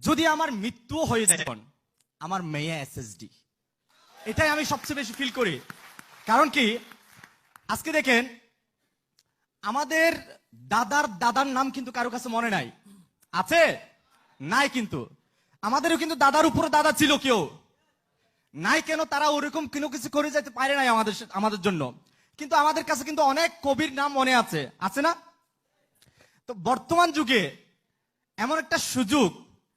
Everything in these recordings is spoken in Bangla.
যদি আমার মৃত্যু হয়ে যায় এখন আমার মেয়ে এসএসডি এটাই আমি সবচেয়ে বেশি ফিল করি। কারণ কি? আজকে দেখেন, আমাদের দাদার দাদার নাম কিন্তু কারও কাছে মনে নাই। আছে? নাই কিন্তু। আমাদেরও কিন্তু দাদার উপর দাদা ছিল কেউ। নাই কেন তারা ওরকম কোনো কিছু করে যেতে পারে নাই আমাদের আমাদের জন্য। কিন্তু আমাদের কাছে কিন্তু অনেক কবির নাম মনে আছে। আছে না? তো বর্তমান যুগে এমন একটা সুযোগ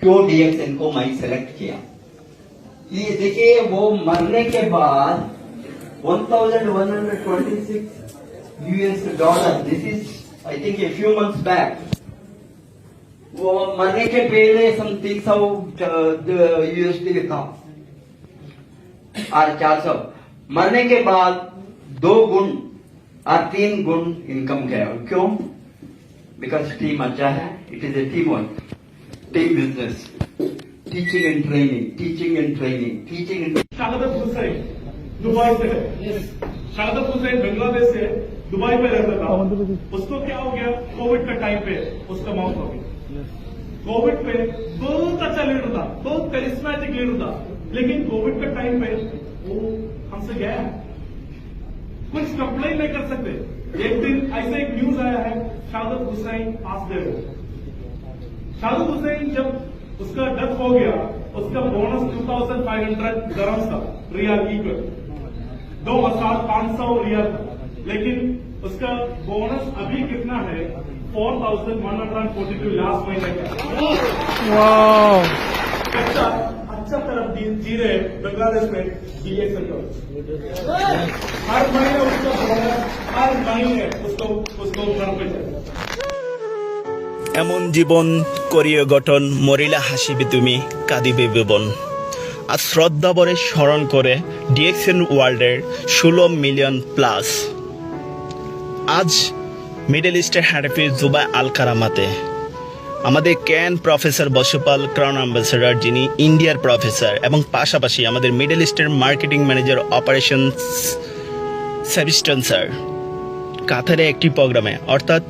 क्यों डीएक्सन को मैं सेलेक्ट किया। ये देखिए, वो मरने के बाद 1126 US dollar this is I think a few months back वो मरने के पहले सम तीन सौ यूएसडी था और चार सौ। मरने के बाद दो गुण और तीन गुण इनकम गया। क्यों? बिकॉज़ टीम अच्छा है it is a team work team business teaching and training teaching and training teaching and Shahadat Hussain Dubai से शाहदत हुसैन बांग्लादेश से दुबई में रहता था। उसको क्या हो गया? कोविड का टाइम पे उसका मौत हो गई कोविड पे बहुत अच्छा लीडर था बहुत करिश्मेटिक लीडर था। लेकिन कोविड के टाइम पे वो हमसे गया। कुछ कंप्लेन नहीं कर सकते। एक दिन ऐसे एक न्यूज़ आया है शाहदत हुसैन पास दे हो शाहरुख हुसैन जब उसका डेथ हो गया उसका बोनस 2500 गरम था रियाल इक्वल दो हज़ार पाँच सौ रियाल था। लेकिन उसका बोनस अभी कितना है? 4142 लास्ट महीने का। अच्छा अच्छा तरफ़ जी- जी रहे बांग्लादेश में बीए हर महीने उसका बोनस हर महीने उसको उसको घर पे जाए এমন জীবন করিয়ে গঠন, মরিলা হাসিবে তুমি, কাঁদিবে বেবন। আজ শ্রদ্ধাবরে স্মরণ করে ডিএক্সএন ওয়ার্ল্ডের ষোলো মিলিয়ন প্লাস। আজ মিডল ইস্টের হ্যাডফি জুবাই আল কারামাতে আমাদের ক্যান প্রফেসর বসুপাল, ক্রাউন অ্যাম্বাসেডর যিনি ইন্ডিয়ার প্রফেসর এবং পাশাপাশি আমাদের মিডল ইস্টের marketing manager operation Sebastian sir. কাতারে একটি প্রোগ্রামে, অর্থাৎ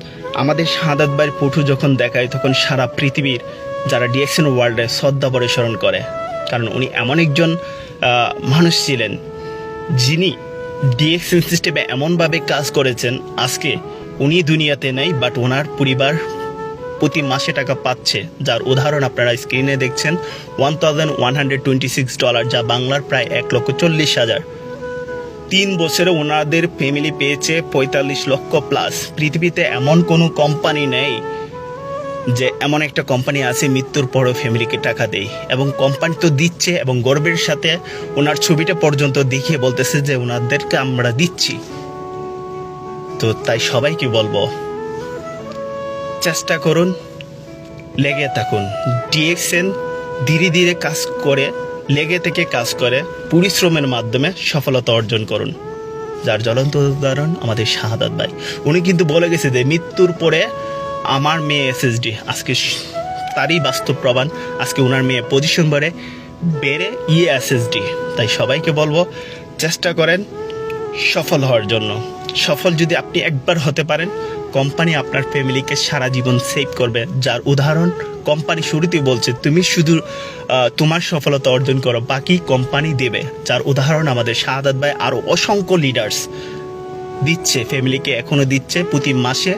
আমাদের সাদাত ভাইয়ের পুঠু যখন দেখায়, তখন সারা পৃথিবীর যারা ডিএক্সএন ওয়ার্ল্ডে শ্রদ্ধাভরে স্মরণ করে, কারণ উনি এমন একজন মানুষ ছিলেন যিনি ডিএক্সএন সিস্টেমে এমনভাবে কাজ করেছেন, আজকে উনি দুনিয়াতে নেই বাট ওনার পরিবার প্রতি মাসে টাকা পাচ্ছে, যার উদাহরণ আপনারা স্ক্রিনে দেখছেন one thousand one hundred twenty six dollar যা বাংলার প্রায় এক লক্ষ চল্লিশ হাজার। তিন বছরে ওনাদের ফ্যামিলি পেয়েছে পঁয়তাল্লিশ লক্ষ প্লাস পৃথিবীতে এমন কোনো কোম্পানি নেই যে এমন একটা কোম্পানি আছে মৃত্যুর পরও ফ্যামিলিকে টাকা দেয়। এবং কোম্পানি তো দিচ্ছে এবং গর্বের সাথে ওনার ছবিটা পর্যন্ত দেখিয়ে বলতেছে যে ওনাদেরকে আমরা দিচ্ছি। তো তাই সবাইকে বলব, চেষ্টা করুন, লেগে থাকুন। ডিএক্সএন ধীরে ধীরে কাজ করে লেগে থেকে কাজ করে পরিশ্রমের মাধ্যমে সফলতা অর্জন করুন। যার জ্বলন্ত উদাহরণ আমাদের শাহাদাত ভাই। উনি কিন্তু বলে গেছে যে, মৃত্যুর পরে আমার মেয়ে এসএসডি আজকে তারই বাস্তব প্রমাণ। আজকে ওনার মেয়ে পজিশন বাড়ে, বেড়ে ইয়ে এসএসডি তাই সবাইকে বলব, চেষ্টা করেন সফল হওয়ার জন্য। সফল যদি আপনি একবার হতে পারেন কোম্পানি আপনার ফ্যামিলিকে সারা জীবন সেভ করবে। যার উদাহরণ, কোম্পানি শুরুতেই বলছে, তুমি শুধু তোমার সফলতা অর্জন করো, বাকি কোম্পানি দেবে। যার উদাহরণ আমাদের শাহাদাত ভাই আরও অসংখ্য লিডার্স দিচ্ছে ফ্যামিলিকে এখনও দিচ্ছে প্রতি মাসে।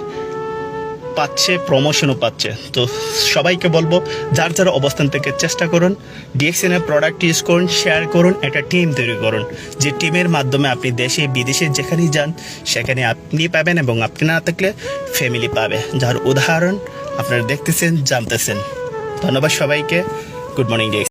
পাচ্ছে প্রমোশনও পাচ্ছে। তো সবাইকে বলব, যার যার অবস্থান থেকে চেষ্টা করুন ডিএক্সএন এর প্রোডাক্ট ইউজ করুন শেয়ার করুন, একটা টিম তৈরি করুন। যে টিমের মাধ্যমে আপনি দেশে, বিদেশে যেখানেই যান, সেখানে আপনি পাবেন এবং আপনি না থাকলে ফ্যামিলি পাবে। যার উদাহরণ আপনারা দেখতেছেন, জানতেছেন। ধন্যবাদ সবাইকে। Good morning dx